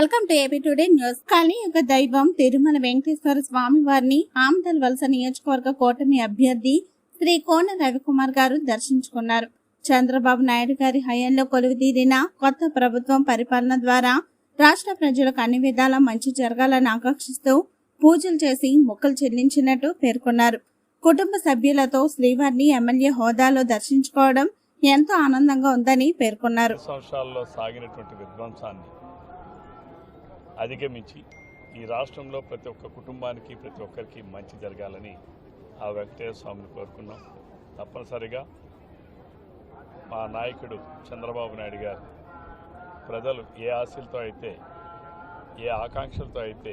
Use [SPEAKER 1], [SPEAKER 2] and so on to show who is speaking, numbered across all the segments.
[SPEAKER 1] Welcome to AP today news. కలియుగ దైవం తిరుమల వెంకటేశ్వర స్వామి వారిని ఆమదల్ వలస నియోజకవర్గ కూటమి అభ్యర్థి శ్రీ కోన రవికుమార్ గారు దర్శించుకున్నారు. చంద్రబాబు నాయుడు గారి హయాంలో కొలువుదీరిన కొత్త ప్రభుత్వం పరిపాలన ద్వారా రాష్ట్ర ప్రజలకు అన్ని విధాలా మంచి జరగాలని ఆకాంక్షిస్తూ పూజలు చేసి మొక్కలు చెల్లించినట్టు పేర్కొన్నారు. కుటుంబ సభ్యులతో శ్రీవారిని ఎమ్మెల్యే హోదాలో దర్శించుకోవడం ఎంతో ఆనందంగా ఉందని పేర్కొన్నారు.
[SPEAKER 2] సంవత్సరాల్లో సాగినటువంటి విధ్వంసాన్ని అధిగమించి ఈ రాష్ట్రంలో ప్రతి ఒక్క కుటుంబానికి ప్రతి ఒక్కరికి మంచి జరగాలని ఆ వెంకటేశ్వర స్వామిని కోరుకున్నాం. తప్పనిసరిగా మా నాయకుడు చంద్రబాబు నాయుడు గారు ప్రజలు ఏ ఆశలతో అయితే ఏ ఆకాంక్షలతో అయితే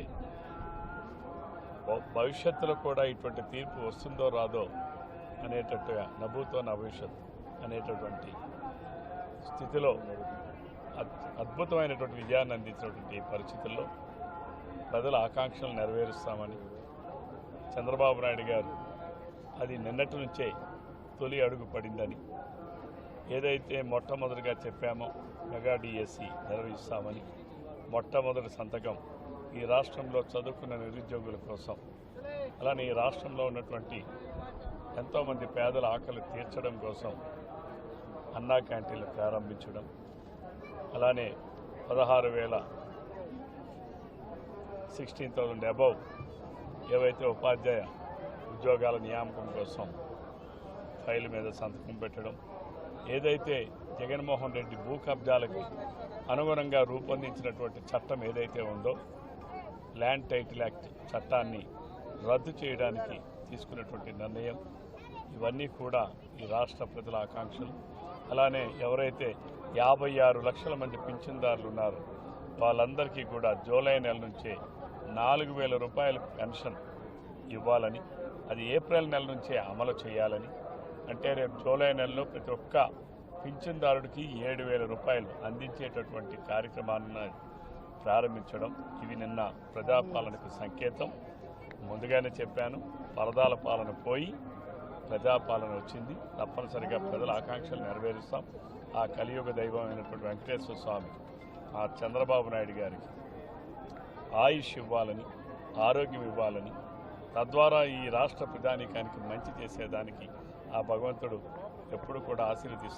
[SPEAKER 2] భవిష్యత్తులో కూడా ఇటువంటి తీర్పు వస్తుందో రాదో అనేటట్టుగా నభూతో నా భవిష్యత్ అనేటటువంటి స్థితిలో అద్భుతమైనటువంటి విజయాన్ని అందించినటువంటి పరిస్థితుల్లో ప్రజల ఆకాంక్షలు నెరవేరుస్తామని చంద్రబాబు నాయుడు గారు అది నిన్నటి నుంచే తొలి అడుగు పడిందని ఏదైతే మొట్టమొదటిగా చెప్పామో మెగా డిఎస్సి నిర్వహిస్తామని మొట్టమొదటి సంతకం ఈ రాష్ట్రంలో చదువుకున్న నిరుద్యోగుల కోసం. అలానే ఈ రాష్ట్రంలో ఉన్నటువంటి ఎంతోమంది పేదల ఆకలి తీర్చడం కోసం అన్నా క్యాంటీన్లు ప్రారంభించడం అలానే పదహారు వేల సిక్స్టీన్ థౌజండ్ అబౌవ్ ఏవైతే ఉపాధ్యాయ ఉద్యోగాల నియామకం కోసం ఫైల్ మీద సంతకం పెట్టడం ఏదైతే జగన్మోహన్ రెడ్డి భూ కబ్జాలకు అనుగుణంగా రూపొందించినటువంటి చట్టం ఏదైతే ఉందో ల్యాండ్ టైటిల్ యాక్ట్ చట్టాన్ని రద్దు చేయడానికి తీసుకున్నటువంటి నిర్ణయం. ఇవన్నీ కూడా ఈ రాష్ట్ర ప్రజల ఆకాంక్షలు. అలానే ఎవరైతే యాభై ఆరు లక్షల మంది పింఛన్దారులు ఉన్నారు వాళ్ళందరికీ కూడా జూలై నెల నుంచే నాలుగు వేల రూపాయల పెన్షన్ ఇవ్వాలని అది ఏప్రిల్ నెల నుంచే అమలు చేయాలని అంటే రేపు జూలై నెలలో ప్రతి ఒక్క పింఛన్దారుడికి ఏడు వేల రూపాయలు అందించేటటువంటి కార్యక్రమాన్ని ప్రారంభించడం ఇవి నిన్న ప్రజాపాలనకు సంకేతం. ముందుగానే చెప్పాను పరదాల పాలన పోయి ప్రజాపాలన వచ్చింది. తప్పనిసరిగా ప్రజల ఆకాంక్షలు నెరవేరుస్తాం. ఆ కలియుగ దైవం అయినటువంటి వెంకటేశ్వర స్వామి ఆ చంద్రబాబు నాయుడు గారికి ఆయుష్ ఇవ్వాలని ఆరోగ్యం ఇవ్వాలని తద్వారా ఈ రాష్ట్ర ప్రజానీకానికి మంచి చేసేదానికి ఆ భగవంతుడు ఎప్పుడు కూడా ఆశీర్వదిస్తాడు.